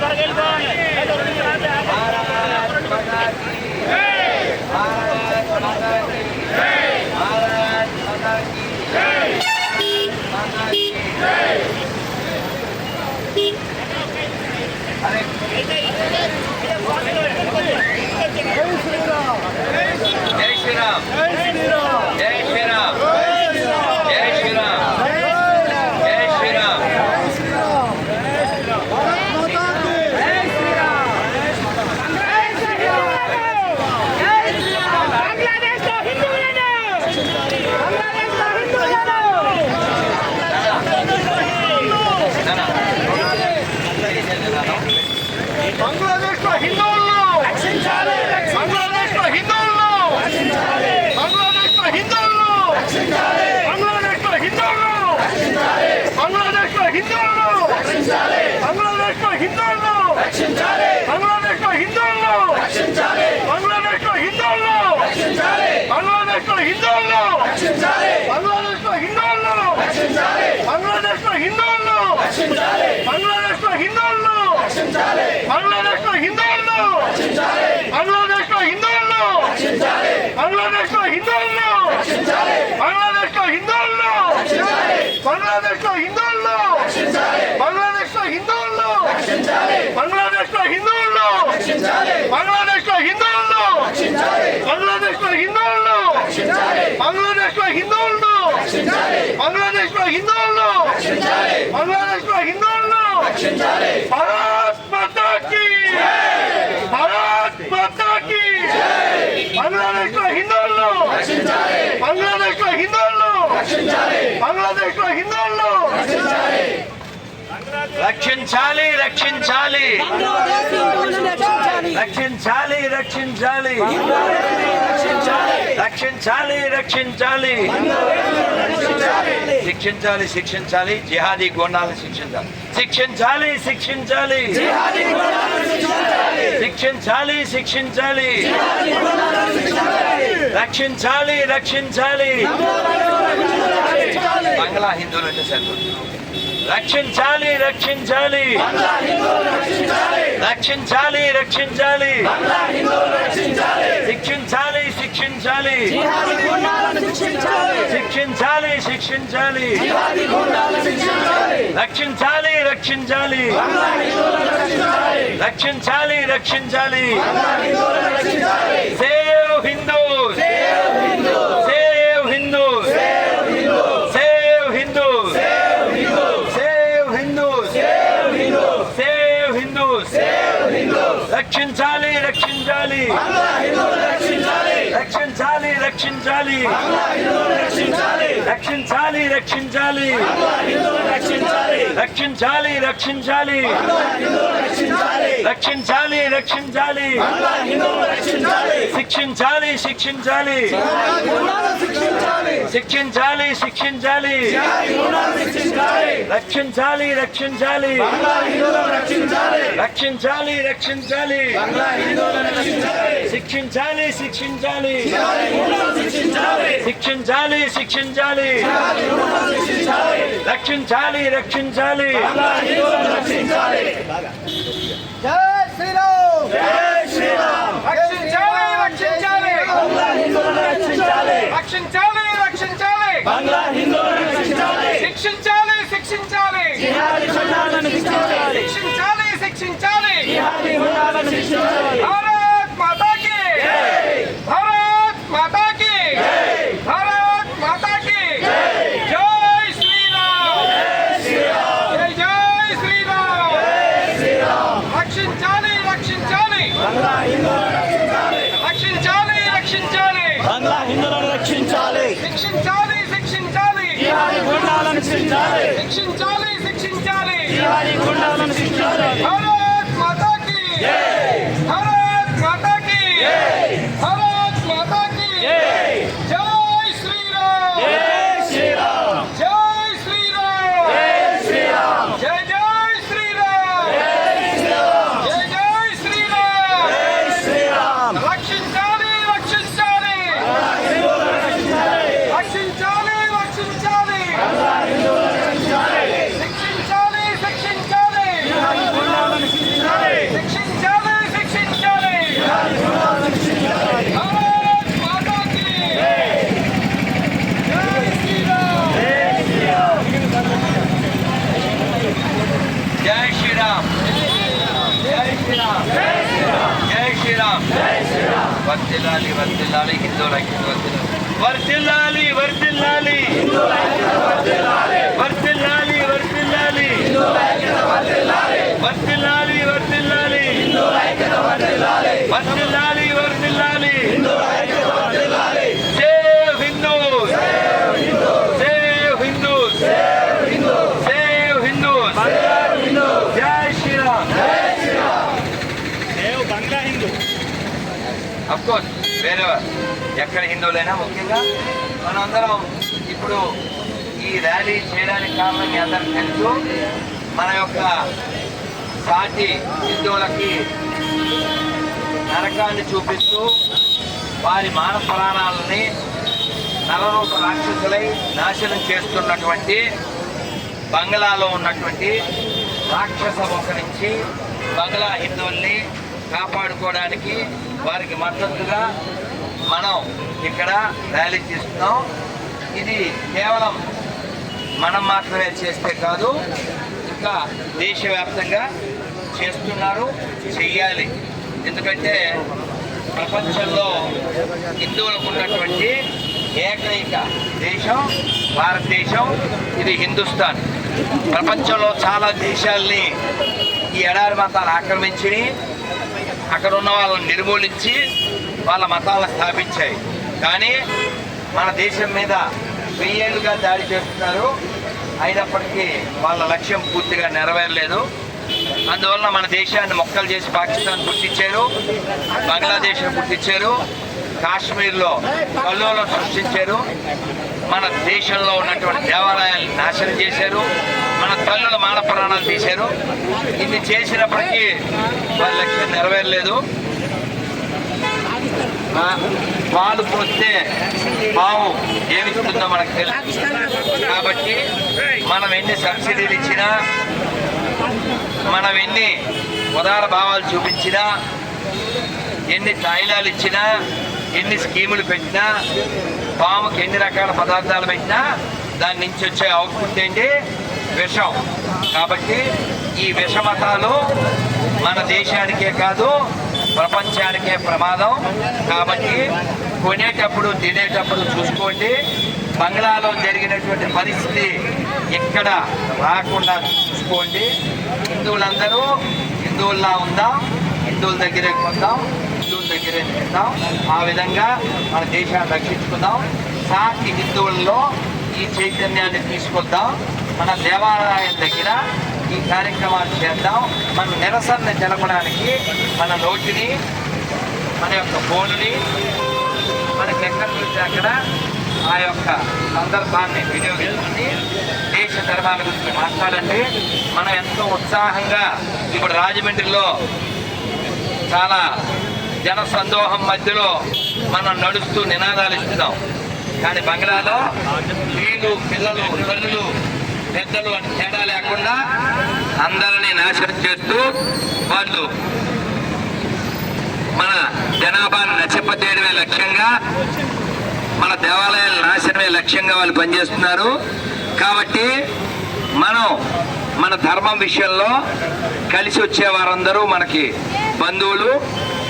¡Para el baño! హిందువులను బంగ్లాదేశ్లో హిందువులను బంగ్లాదేశ్లో హిందువులను బంగ్లాదేశ్లో హిందువులను బంగ్లాదేశ్లో హిందువులను బంగ్లాదేశ్లో హిందువులను బంగ్లాదేశ్లో హిందువులను బంగ్లాదేశ్లో హిందువులను బంగ్లాదేశ్లో హిందువులను బంగ్లాదేశ్లో హిందువులను బంగ్లాదేశ్లో హిందువులను బంగ్లాదేశ్లో హిందువులను బంగ్లాదేశ్లో హిందువులను బంగ్లాదేశ్లో హిందువులను బంగ్లాదేశ్లో హిందువులను బంగ్లాదేశ్లో హిందువులను బంగ్లాదేశ్లో హిందువులను బంగ్లాదేశ్లో హిందువులను బంగ్లాదేశ్లో హిందువులను భారత్ మాతా కీ భారత్ మాతా కీ బంగ్లాదేశ్లో హిందువులను బంగ్లాదేశ్లో హిందువులను బంగ్లాదేశ్లో హిందువులను రక్షించాలి రక్షించాలి. రక్షించాలి రక్షించాలి. రక్షించాలి రక్షించాలి. శిక్షించాలి శిక్షించాలి. జిహాదీ గుండాలను శిక్షించాలి. శిక్షించాలి శిక్షించాలి. శిక్షించాలి శిక్షించాలి. రక్షించాలి రక్షించాలి. బంగ్లా హిందువులు అంటే సరిపోతుంది. రక్షించాలి రక్షించాలి. రక్షించాలి రక్షించాలి. శిక్షించాలి శిక్షించాలి. శిక్షించాలి శిక్షించాలి. రక్షించాలి రక్షించాలి. రక్షించాలి రక్షించాలి. Save Hindu save Hindu save Hindu save Hindu save Hindu రక్షించాలి. రక్షించాలి. రక్షించాలి రక్షించాలి. రక్షించాలి రక్షించాలి. రక్షించాలి రక్షించాలి. రక్షించాలి రక్షించాలి. రక్షించాలి రక్షించాలి శిక్షించాలి శిక్షించాలి. శిక్షించాలి శిక్షించాలి. రక్షించాలి రక్షించాలి రక్షించాలి. రక్షించాలి రక్షించాలి. శిక్షించాలి శిక్షించాలి శిక్షించాలి శిక్షించాలి రక్షించాలి రక్షించాలి జై శ్రీరామ్ జై శ్రీరామ్ రక్షించాలి రక్షించాలి రక్షించాలి రక్షించాలి రక్షించాలి బంగ్లా హిందువులను Xin హిందువుల ఐక్యత వర్తిల్లాలి వర్దిల్లాలి వర్దిల్లాలి వర్దిల్లాలి వర్దిల్లాలి వర్దిల్లాలి వర్దిల్లాలి వర్దిల్లాలి వర్దిల్లాలి save Hindus save Hindus save Hindus జై శ్రీరామ్ అఫ్ కోర్స్ వేరెవర్ ఎక్కడ హిందువులైనా ముఖ్యంగా మనందరం ఇప్పుడు ఈ ర్యాలీ చేయడానికి కారణం మీ అందరికి తెలుసు. మన యొక్క సాటి హిందువులకి నరకాన్ని చూపిస్తూ వారి మాన ప్రాణాలని నలరూప రాక్షసులై నాశనం చేస్తున్నటువంటి బంగ్లాలో ఉన్నటువంటి రాక్షస మొక్క నుంచి బంగ్లా హిందువుల్ని కాపాడుకోవడానికి వారికి మద్దతుగా మనం ఇక్కడ ర్యాలీ చేస్తున్నాం. ఇది కేవలం మనం మాత్రమే చేస్తే కాదు ఇంకా దేశవ్యాప్తంగా చేస్తున్నారు చెయ్యాలి. ఎందుకంటే ప్రపంచంలో హిందువులకు ఉన్నటువంటి ఏకైక దేశం భారతదేశం ఇది హిందుస్థాన్. ప్రపంచంలో చాలా దేశాల్ని ఈ ఎడారి మతాలు ఆక్రమించి అక్కడ ఉన్న వాళ్ళని నిర్మూలించి వాళ్ళ మతాలను స్థాపించాయి. కానీ మన దేశం మీద వెయ్యేళ్ళుగా దాడి చేస్తున్నారు. అయినప్పటికీ వాళ్ళ లక్ష్యం పూర్తిగా నెరవేరలేదు. అందువల్ల మన దేశాన్ని మొక్కలు చేసి పాకిస్తాన్ గుర్తించారు బంగ్లాదేశ్ గుర్తించారు కాశ్మీర్లో కల్లోలం సృష్టించారు మన దేశంలో ఉన్నటువంటి దేవాలయాలను నాశనం చేశారు మన తల్లుల మాన ప్రాణాలు తీశారు. ఇది చేసినప్పటికీ వాళ్ళ లక్ష్యం నెరవేరలేదు. పాలు పోస్తే పాము ఏమిస్తుందో మనకు తెలుసు కాబట్టి మనం ఎన్ని సబ్సిడీలు ఇచ్చినా మనం ఎన్ని ఉదార భావాలు చూపించినా ఎన్ని తాయిలాలు ఇచ్చినా ఎన్ని స్కీములు పెట్టినా పాముకి ఎన్ని రకాల పదార్థాలు పెట్టినా దాని నుంచి వచ్చే అవుట్పుట్ ఏంటి? విషం. కాబట్టి ఈ విషమతాలు మన దేశానికే కాదు ప్రపంచానికే ప్రమాదం. కాబట్టి కొనేటప్పుడు తినేటప్పుడు చూసుకోండి. బంగ్లాలో జరిగినటువంటి పరిస్థితి ఎక్కడ రాకుండా చూసుకోండి. హిందువులందరూ హిందువుల్లా ఉందాం హిందువుల దగ్గరే కొందాం హిందువుల దగ్గరే తిందాం. ఆ విధంగా మన దేశాన్ని రక్షించుకుందాం. సాటి హిందువుల్లో ఈ చైతన్యాన్ని తీసుకొద్దాం. మన దేవాలయం దగ్గర ఈ కార్యక్రమాలు చేద్దాం. మన నిరసనని తెలపడానికి మన నోటిని మన యొక్క ఫోన్ని మనకి ఎక్కడ చూసి అక్కడ ఆ యొక్క సందర్భాన్ని వినియోగించుకుని దేశ ధర్మాల గురించి మాట్లాడండి. మనం ఎంతో ఉత్సాహంగా ఇప్పుడు రాజమండ్రిలో చాలా జన సందోహం మధ్యలో మనం నడుస్తూ నినాదాలు ఇస్తున్నాం. కానీ బంగ్లాలో వీళ్ళు పిల్లలు తల్లులు పెద్దలు అని తేడా లేకుండా అందరినీ నాశనం చేస్తూ వాళ్ళు మన జనాభాను నచ్చపతేయడమే లక్ష్యంగా మన దేవాలయాల నాశనమే లక్ష్యంగా వాళ్ళు పనిచేస్తున్నారు. కాబట్టి మనం మన ధర్మం విషయంలో కలిసి వచ్చే వారందరూ మనకి బంధువులు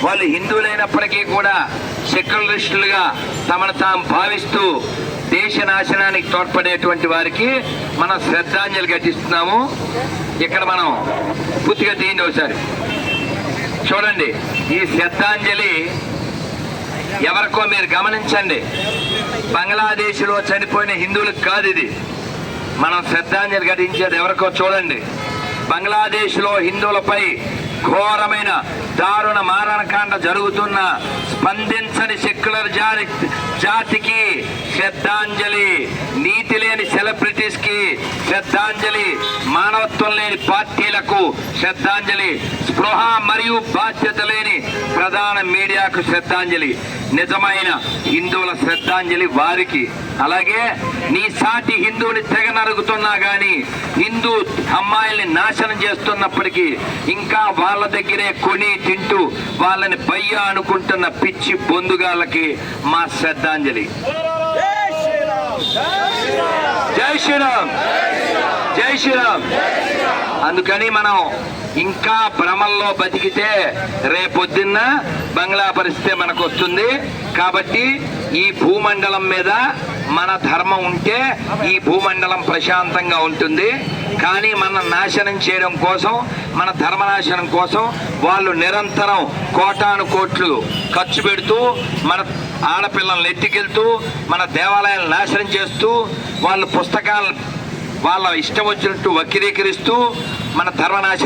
వాళ్ళు హిందువులైనప్పటికీ కూడా సెక్యులరిస్టులుగా తమను తాము భావిస్తూ దేశ నాశనానికి తోడ్పడేటువంటి వారికి మనం శ్రద్ధాంజలి ఘటిస్తున్నాము. ఇక్కడ మనం పూర్తిగా తీయండి ఒకసారి. చూడండి ఈ శ్రద్ధాంజలి ఎవరికో మీరు గమనించండి. బంగ్లాదేశ్లో చనిపోయిన హిందువులకు కాదు ఇది. మనం శ్రద్ధాంజలి ఘటించేది ఎవరికో చూడండి. బంగ్లాదేశ్లో హిందువులపై ఘోరమైన దారుణ మారణకాండ జరుగుతున్న స్పందించని సెక్యులర్ జాతి జాతికి శ్రద్ధాంజలి నీతి లేని సెలబ్రిటీస్కి శ్రద్ధాంజలి మానవత్వం లేని పార్టీలకు శ్రద్ధాంజలి స్పృహ మరియు బాధ్యత లేని ప్రధాన మీడియాకు శ్రద్ధాంజలి నిజమైన హిందువుల శ్రద్ధాంజలి వారికి. అలాగే నీ సాటి హిందువుని తెగ నరుగుతున్నా కానీ హిందూ అమ్మాయిల్ని నాశనం చేస్తున్నప్పటికీ ఇంకా వాళ్ళ దగ్గరే కొని తింటూ వాళ్ళని బయ్య అనుకుంటున్న పిచ్చి బొందుగాళ్ళకి మా శ్రద్ధాంజలి. జై శ్రీరామ్. జై శ్రీరామ్. అందుకని మనం ఇంకా భ్రమల్లో బతికితే రేపొద్దున్న బంగ్లా పరిస్థితి మనకు వస్తుంది కాబట్టి ఈ భూమండలం మీద మన ధర్మం ఉంటే ఈ భూమండలం ప్రశాంతంగా ఉంటుంది. కానీ మన నాశనం చేయడం కోసం మన ధర్మనాశనం కోసం వాళ్ళు నిరంతరం కోటాను కోట్లు ఖర్చు పెడుతూ మన ఆడపిల్లల్ని ఎత్తికెళ్తూ మన దేవాలయాలను నాశనం చేస్తూ వాళ్ళు పుస్తకాలను వాళ్ళ ఇష్టం వచ్చినట్టు వక్రీకరిస్తూ మన ధర్మనాశనం